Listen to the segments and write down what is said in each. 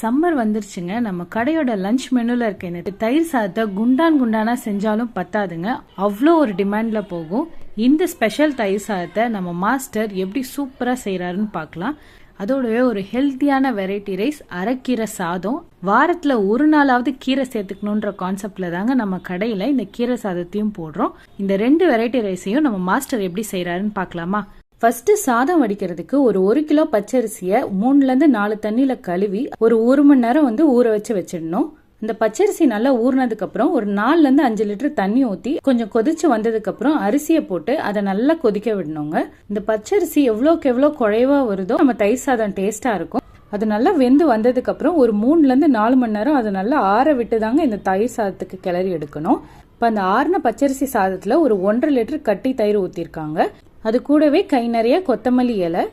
Summer வந்துருச்சுங்க. நம்ம கடையோட லஞ்ச் மெனுல இருக்க இந்த தயிர் சாதத்தை குண்டான் குண்டானா செஞ்சாலும் பத்தாதுங்க. அவ்வளோ ஒரு டிமாண்ட்ல போகும். இந்த ஸ்பெஷல் தயிர் சாதத்தை நம்ம மாஸ்டர் எப்படி சூப்பரா செய்யறாருன்னு பார்க்கலாம். அதோடவே ஒரு ஹெல்த்தியான வெரைட்டி ரைஸ் அரைக்கீரை சாதம். வாரத்தில் ஒரு நாளாவது கீரை சேர்த்துக்கணுன்ற கான்செப்டில் தாங்க நம்ம கடையில் இந்த கீரை சாதத்தையும் போடுறோம். இந்த ரெண்டு வெரைட்டி ரைஸையும் நம்ம மாஸ்டர் எப்படி செய்கிறாருன்னு பார்க்கலாமா? ஃபர்ஸ்ட் சாதம் வடிக்கிறதுக்கு ஒரு ஒரு கிலோ பச்சரிசியை மூணுல இருந்து நாலு தண்ணியில கழுவி ஒரு ஒரு மணி நேரம் வந்து ஊற வச்சு வச்சிடணும். இந்த பச்சரிசி நல்லா ஊறினதுக்கு அப்புறம் ஒரு நாலுல இருந்து அஞ்சு லிட்டர் தண்ணி ஊத்தி கொஞ்சம் கொதிச்சு வந்ததுக்கு அப்புறம் அரிசியை போட்டு அதை நல்லா கொதிக்க விடணுங்க. இந்த பச்சரிசி எவ்வளோக்கு எவ்வளோ குறைவா வருதோ நம்ம தயிர் சாதம் டேஸ்டா இருக்கும். அது நல்லா வெந்து வந்ததுக்கு அப்புறம் ஒரு மூணுல இருந்து நாலு மணி நேரம் அதை நல்லா ஆற விட்டு தாங்க இந்த தயிர் சாதத்துக்கு கிளறி எடுக்கணும். இப்போ அந்த ஆறின பச்சரிசி சாதத்துல ஒரு ஒன்றரை லிட்டர் கட்டி தயிர் ஊத்திருக்காங்க. அது கூடவே கை நிறைய கொத்தமல்லி இலை.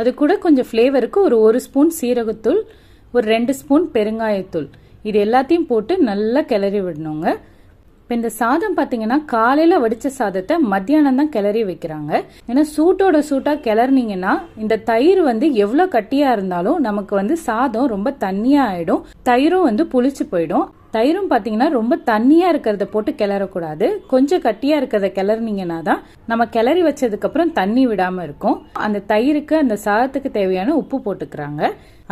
அது கூட கொஞ்சம் ஃப்ளேவருக்கு ஒரு ஒரு ஸ்பூன் சீரகத்தூள் ஒரு ரெண்டு ஸ்பூன் பெருங்காயத்தூள். இது எல்லாத்தையும் போட்டு நல்லா கிளறி விடணுங்க. இப்போ இந்த சாதம் பார்த்தீங்கன்னா காலையில் வடித்த சாதத்தை மத்தியானம் தான் கிளறி வைக்கிறாங்க. ஏன்னா சூட்டோட சூட்டாக கிளறினீங்கன்னா இந்த தயிர் வந்து எவ்வளோ கட்டியாக இருந்தாலும் நமக்கு வந்து சாதம் ரொம்ப தண்ணியாக ஆகிடும் தயிரும் வந்து புளிச்சு போயிடும். தயிரும் பார்த்தீங்கன்னா ரொம்ப தண்ணியாக இருக்கிறத போட்டு கிளறக்கூடாது. கொஞ்சம் கட்டியாக இருக்கிறத கிளறினீங்கன்னா தான் நம்ம கிளறி வச்சதுக்கப்புறம் தண்ணி விடாமல் இருக்கும். அந்த தயிருக்கு அந்த சாதத்துக்கு தேவையான உப்பு போட்டுக்கிறாங்க.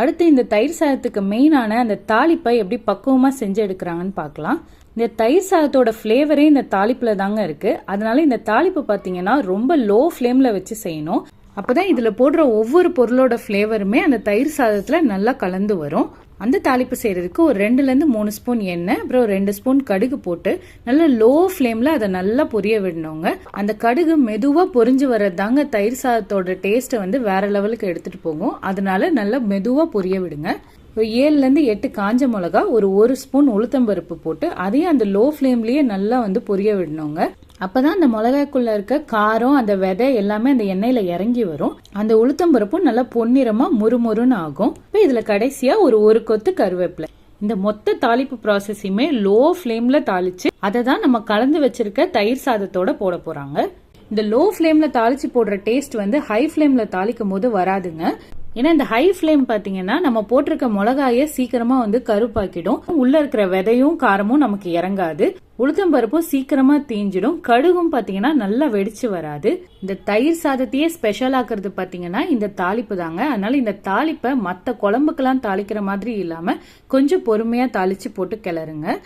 அடுத்து இந்த தயிர் சாதத்துக்கு மெயினான அந்த தாளிப்பை எப்படி பக்குவமாக செஞ்சு எடுக்கிறாங்கன்னு பார்க்கலாம். இந்த தயிர் சாதத்தோட ஃப்ளேவரே இந்த தாளிப்பில் தாங்க இருக்குது அதனால இந்த தாளிப்பு பார்த்தீங்கன்னா ரொம்ப லோ ஃப்ளேமில் வச்சு செய்யணும். அப்போதான் இதில் போடுற ஒவ்வொரு பொருளோட ஃப்ளேவருமே அந்த தயிர் சாதத்தில் நல்லா கலந்து வரும். அந்த தாளிப்பு செய்கிறதுக்கு ஒரு ரெண்டுலேருந்து மூணு ஸ்பூன் எண்ணெய் அப்புறம் ரெண்டு ஸ்பூன் கடுகு போட்டு நல்லா லோ ஃப்ளேமில் அதை நல்லா பொரிய விடணுங்க. அந்த கடுகு மெதுவாக பொரிஞ்சு வர்றது தாங்க தயிர் சாதத்தோட டேஸ்ட்டை வந்து வேற லெவலுக்கு எடுத்துகிட்டு போகும். அதனால நல்லா மெதுவாக பொரிய விடுங்க. ஏழுலேருந்து எட்டு காஞ்ச மிளகா ஒரு ஒரு ஸ்பூன் உளுத்தம்பருப்பு போட்டு அதையும் அந்த லோ ஃப்ளேம்லேயே நல்லா வந்து பொரிய விடணுங்க. அப்பதான் அந்த மிளகாய்க்குள்ளே இருக்க காரம் அந்த விதை எல்லாமே அந்த எண்ணெயில் இறங்கி வரும். அந்த உளுத்தம்பருப்பும் நல்லா பொன்னிறமாக முறுமுறுன்னு ஆகும். இப்போ இதில் கடைசியாக ஒரு ஒரு கொத்து கருவேப்பிலை. இந்த மொத்த தாளிப்பு ப்ராசஸையுமே லோ ஃப்ளேமில் தாளித்து அதை தான் நம்ம கலந்து வச்சிருக்க தயிர் சாதத்தோட போட போகிறாங்க இந்த லோ ஃப்ளேமில் தாளித்து போடுற டேஸ்ட் வந்து ஹை ஃப்ளேமில் தாளிக்கும் போது வராதுங்க. ஏன்னா இந்த ஹை ஃப்ளேம் பார்த்தீங்கன்னா நம்ம போட்டிருக்க மிளகாயை சீக்கிரமா வந்து கருப்பாக்கிடும். உள்ள இருக்கிற விதையும் காரமும் நமக்கு இறங்காது. உளுத்தம் பருப்பும் சீக்கிரமா தீஞ்சிடும். கடுகும் பாத்தீங்கன்னா நல்லா வெடிச்சு வராது. இந்த தயிர் சாதத்தையே ஸ்பெஷல் ஆக்குறது பாத்தீங்கன்னா இந்த தாளிப்பு தாங்க. அதனால இந்த தாளிப்பை மற்ற குழம்புக்கெல்லாம் தாளிக்கிற மாதிரி இல்லாம கொஞ்சம் பொறுமையா தாளிச்சு போட்டு கிளறுங்க.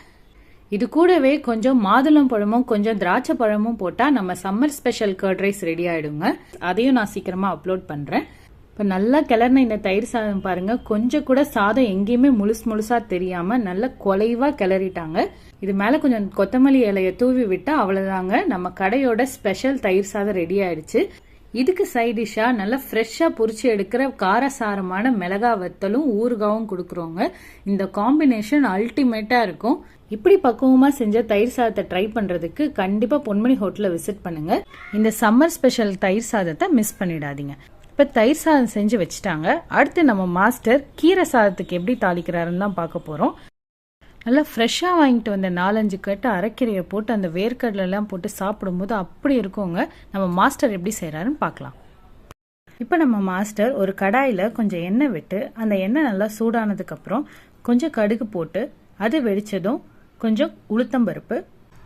இது கூடவே கொஞ்சம் மாதுளம் பழமும் கொஞ்சம் திராட்சை பழமும் போட்டா நம்ம summer special curd rice ready ஆயிடுங்க. அதையும் நான் சீக்கிரமா அப்லோட் பண்றேன். இப்போ நல்லா கிளறின இந்த தயிர் சாதம் பாருங்கள் கொஞ்சம் கூட சாதம் எங்கேயுமே முழுசு முழுசாக தெரியாமல் நல்லா குலைவாக கிளறிட்டாங்க. இது மேலே கொஞ்சம் கொத்தமல்லி இலையை தூவி விட்டால் அவ்வளோதாங்க நம்ம கடையோட ஸ்பெஷல் தயிர் சாதம் ரெடி ஆயிடுச்சு. இதுக்கு சைட் நல்லா ஃப்ரெஷ்ஷாக பொரிச்சு எடுக்கிற காரசாரமான மிளகா வத்தலும் ஊறுகாவும் கொடுக்குறோங்க. இந்த காம்பினேஷன் அல்டிமேட்டாக இருக்கும். இப்படி பக்குவமாக செஞ்ச தயிர் சாதத்தை ட்ரை பண்ணுறதுக்கு கண்டிப்பாக பொன்மணி ஹோட்டலில் விசிட் பண்ணுங்கள் இந்த சம்மர் ஸ்பெஷல் தயிர் சாதத்தை மிஸ் பண்ணிடாதீங்க. இப்போ தயிர் சாதம் செஞ்சு வச்சுட்டாங்க. அடுத்து நம்ம மாஸ்டர் கீரை சாதத்துக்கு எப்படி தாளிக்கிறாருன்னு தான் பார்க்க போகிறோம் நல்லா ஃப்ரெஷ்ஷாக வாங்கிட்டு வந்த நாலஞ்சு கட்டு அரைக்கீரையை போட்டு அந்த வேர்க்கடலெல்லாம் போட்டு சாப்பிடும்போது அப்படி இருக்குங்க. நம்ம மாஸ்டர் எப்படி செய்கிறாருன்னு பார்க்கலாம். இப்போ நம்ம மாஸ்டர் ஒரு கடாயில் கொஞ்சம் எண்ணெய் விட்டு அந்த எண்ணெய் நல்லா சூடானதுக்கப்புறம் கொஞ்சம் கடுகு போட்டு அது வெடித்ததும் கொஞ்சம் உளுத்தம்பருப்பு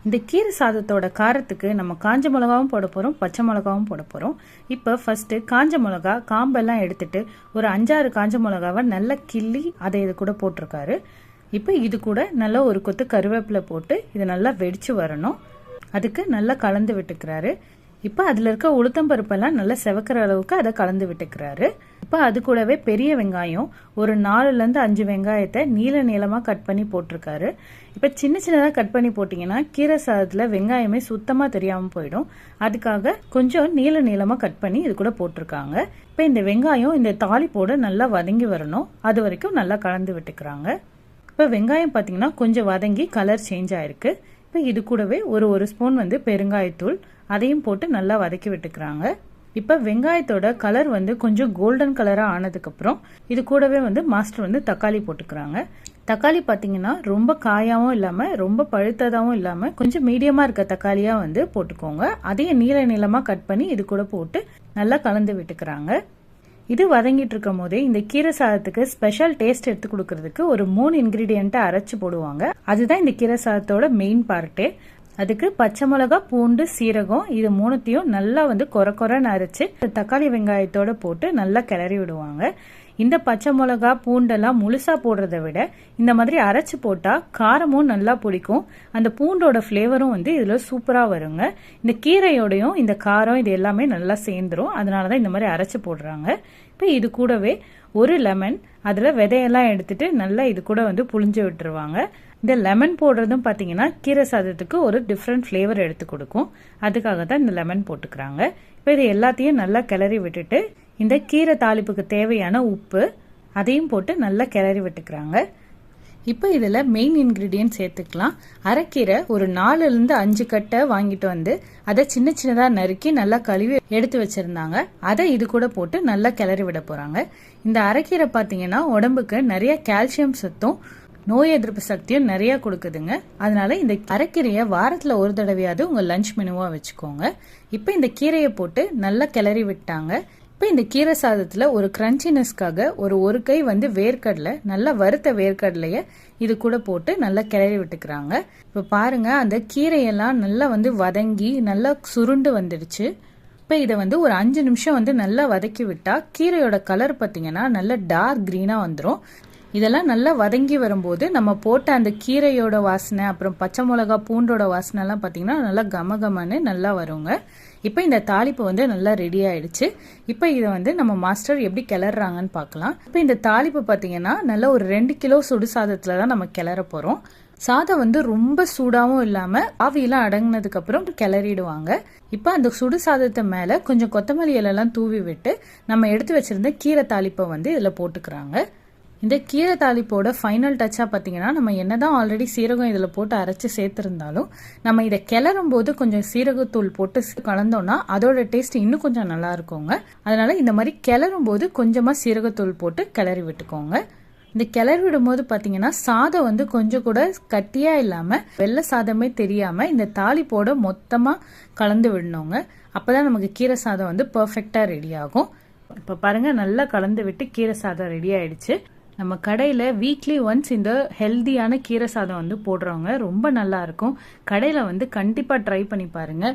இந்த கீரை சாதத்தோட காரத்துக்கு நம்ம காஞ்ச மிளகாவும் போட போகிறோம் பச்சை மிளகாவும் போட போகிறோம் இப்போ ஃபஸ்ட்டு காஞ்ச மிளகா காம்பெல்லாம் எடுத்துட்டு ஒரு அஞ்சாறு காஞ்ச மிளகாவை நல்லா கிள்ளி அதை இது கூட போட்டிருக்காரு. இப்போ இது கூட நல்லா ஒரு கொத்து கருவேப்பிலை போட்டு இது நல்லா வெடிச்சு வரணும். அதுக்கு நல்லா கலந்து விட்டுக்கிறாரு. இப்போ அதில் இருக்க உளுத்தம்பருப்பெல்லாம் நல்லா செவக்கிற அளவுக்கு அதை கலந்து விட்டுக்கிறாரு. இப்போ அது கூடவே பெரிய வெங்காயம் ஒரு நாலுலேருந்து அஞ்சு வெங்காயத்தை நீல நீளமாக கட் பண்ணி போட்டிருக்காரு. இப்போ சின்ன சின்னதாக கட் பண்ணி போட்டிங்கன்னா கீரை சாதத்தில் வெங்காயமே சுத்தமாக தெரியாமல் போயிடும். அதுக்காக கொஞ்சம் நீல நீளமாக கட் பண்ணி இது கூட போட்டிருக்காங்க. இப்போ இந்த வெங்காயம் இந்த தாளிப்போடு நல்லா வதங்கி வரணும். அது வரைக்கும் நல்லா கலந்து விட்டுக்கிறாங்க. இப்போ வெங்காயம் பார்த்தீங்கன்னா கொஞ்சம் வதங்கி கலர் சேஞ்ச் ஆயிருக்கு. இப்போ இது கூடவே ஒரு ஒரு ஸ்பூன் வந்து பெருங்காயத்தூள் அதையும் போட்டு நல்லா வதக்கி விட்டுக்கிறாங்க. இப்போ வெங்காயத்தோட கலர் வந்து கொஞ்சம் கோல்டன் கலராக ஆனதுக்கப்புறம் இது கூடவே வந்து மாஸ்டர் வந்து தக்காளி போட்டுக்கிறாங்க. தக்காளி பார்த்தீங்கன்னா ரொம்ப காயாகவும் இல்லாமல் ரொம்ப பழுத்ததாகவும் இல்லாமல் கொஞ்சம் மீடியமாக இருக்க தக்காளியாக வந்து போட்டுக்கோங்க. அதையும் நீல நீளமாக கட் பண்ணி இது கூட போட்டு நல்லா கலந்து விட்டுக்கிறாங்க. இது வதங்கிட்டு இருக்கும் போதே இந்த கீரை சாதத்துக்கு ஸ்பெஷல் டேஸ்ட் எடுத்து கொடுக்கறதுக்கு ஒரு மூணு இன்கிரீடியண்ட்டை அரைச்சு போடுவாங்க. அதுதான் இந்த கீரை சாதத்தோட மெயின் பார்ட்டே அதுக்கு பச்சை மிளகா பூண்டு சீரகம் இது மூணுத்தையும் நல்லா வந்து கொர கொரன்னு அரைச்சி தக்காளி வெங்காயத்தோட போட்டு நல்லா கிளறி விடுவாங்க. இந்த பச்சை மிளகா பூண்டெல்லாம் முழுசா போடுறத விட இந்த மாதிரி அரைச்சு போட்டா காரமும் நல்லா பிடிக்கும் அந்த பூண்டோட ஃப்ளேவரும் வந்து இதுல சூப்பரா வருங்க. இந்த கீரையோடையும் இந்த காரம் இது எல்லாமே நல்லா சேர்ந்துரும். அதனாலதான் இந்த மாதிரி அரைச்சு போடுறாங்க. இப்போ இது கூடவே ஒரு லெமன் அதில் விதையெல்லாம் எடுத்துட்டு நல்லா இது கூட வந்து புளிஞ்சு விட்டுருவாங்க. இந்த லெமன் போடுறதும் பார்த்தீங்கன்னா கீரை சாதத்துக்கு ஒரு டிஃப்ரெண்ட் ஃப்ளேவர் எடுத்து கொடுக்கும். அதுக்காக தான் இந்த லெமன் போட்டுக்கிறாங்க. இப்போ இது எல்லாத்தையும் நல்லா கிளறி விட்டுட்டு இந்த கீரை தாளிப்புக்கு தேவையான உப்பு அதையும் போட்டு நல்லா கிளறி விட்டுக்கிறாங்க. இப்போ இதில் மெயின் இன்க்ரீடியன்ட் சேர்த்துக்கலாம். அரைக்கீரை ஒரு நாலுலேருந்து அஞ்சு கட்டை வாங்கிட்டு வந்து அதை சின்ன சின்னதாக நறுக்கி நல்லா கழுவி எடுத்து வச்சுருந்தாங்க. அதை இது கூட போட்டு நல்லா கிளறி விட போகிறாங்க இந்த அரைக்கீரை பார்த்தீங்கன்னா உடம்புக்கு நிறைய கால்சியம் சத்தும் நோய் எதிர்ப்பு சக்தியும் நிறைய கொடுக்குதுங்க. அதனால இந்த அரைக்கீரையை வாரத்தில் ஒரு தடவையாவது உங்கள் லஞ்ச் மெனுவாக வச்சுக்கோங்க. இப்போ இந்த கீரையை போட்டு நல்லா கிளறி விட்டாங்க. இப்போ இந்த கீரை சாதத்தில் ஒரு கிரன்ச்சினஸ்க்காக ஒரு ஒரு கை வந்து வேர்க்கடலை நல்லா வறுத்த வேர்க்கடலையை இது கூட போட்டு நல்லா கிளறி விட்டுக்கிறாங்க. இப்போ பாருங்கள் அந்த கீரையெல்லாம் நல்லா வந்து வதங்கி நல்லா சுருண்டு வந்துடுச்சு. இப்போ இதை வந்து ஒரு அஞ்சு நிமிஷம் வந்து நல்லா வதக்கி விட்டால் கீரையோட கலர் பார்த்தீங்கன்னா நல்லா டார்க் க்ரீனாக வந்துடும் இதெல்லாம் நல்லா வதங்கி வரும்போது நம்ம போட்ட அந்த கீரையோட வாசனை அப்புறம் பச்சை மிளகா பூண்டோட வாசனைலாம் பார்த்திங்கன்னா நல்லா கம கமன்னு நல்லா வருங்க. இப்போ இந்த தாளிப்பு வந்து நல்லா ரெடி ஆயிடுச்சு. இப்போ இதை வந்து நம்ம மாஸ்டர் எப்படி கிளறாங்கன்னு பார்க்கலாம் இப்போ இந்த தாளிப்பு பார்த்தீங்கன்னா நல்லா ஒரு ரெண்டு கிலோ சுடு சாதத்தில் தான் நம்ம கிளற போகிறோம் சாதம் வந்து ரொம்ப சூடாகவும் இல்லாமல் ஆவியெல்லாம் அடங்கினதுக்கப்புறம் கிளறிடுவாங்க. இப்போ அந்த சுடு சாதத்தை மேலே கொஞ்சம் கொத்தமல்லி இலையெல்லாம் தூவி விட்டு நம்ம எடுத்து வச்சிருந்த கீரை தாளிப்பை வந்து இதில் போட்டுக்கிறாங்க. இந்த கீரை தாளிப்போட ஃபைனல் டச்சாக பார்த்தீங்கன்னா நம்ம என்ன தான் ஆல்ரெடி சீரகம் இதில் போட்டு அரைச்சி சேர்த்துருந்தாலும் நம்ம இதை கிளறும் போது கொஞ்சம் சீரகத்தூள் போட்டு கலந்தோம்னா அதோட டேஸ்ட் இன்னும் கொஞ்சம் நல்லா இருக்குங்க. அதனால இந்த மாதிரி கிளறும் போது கொஞ்சமாக சீரகத்தூள் போட்டு கிளறி விட்டுக்கோங்க. இந்த கிளறி விடும்போது பார்த்தீங்கன்னா சாதம் வந்து கொஞ்சம் கூட கட்டியாக இல்லாமல் வெள்ளை சாதமே தெரியாமல் இந்த தாளிப்போட மொத்தமாக கலந்து விடணுங்க. அப்போ தான் நமக்கு கீரை சாதம் வந்து பர்ஃபெக்டாக ரெடி ஆகும். இப்போ பாருங்கள் நல்லா கலந்து விட்டு கீரை சாதம் ரெடி ஆயிடுச்சு. நம்ம கடையில் வீக்லி ஒன்ஸ் இந்த ஹெல்தியான கீரை சாதம் வந்து போடுறவங்க ரொம்ப நல்லா இருக்கும். கடையில் வந்து கண்டிப்பாக ட்ரை பண்ணி பாருங்க.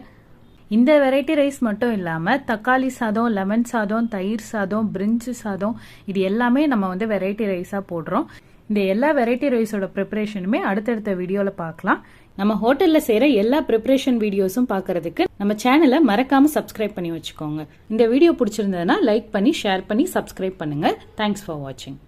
இந்த வெரைட்டி ரைஸ் மட்டும் இல்லாமல் தக்காளி சாதம் லெமன் சாதம் தயிர் சாதம் பிரிஞ்சு சாதம் இது எல்லாமே நம்ம வந்து வெரைட்டி ரைஸாக போடுறோம். இந்த எல்லா வெரைட்டி ரைஸோட ப்ரிப்பரேஷனுமே அடுத்தடுத்த வீடியோவில் பார்க்கலாம். நம்ம ஹோட்டலில் செய்கிற எல்லா ப்ரிப்பரேஷன் வீடியோஸும் பார்க்கறதுக்கு நம்ம சேனலை மறக்காமல் சப்ஸ்கிரைப் பண்ணி வச்சுக்கோங்க. இந்த வீடியோ பிடிச்சிருந்ததுன்னா லைக் பண்ணி ஷேர் பண்ணி சப்ஸ்கிரைப் பண்ணுங்கள் தேங்க்ஸ் ஃபார் வாட்சிங்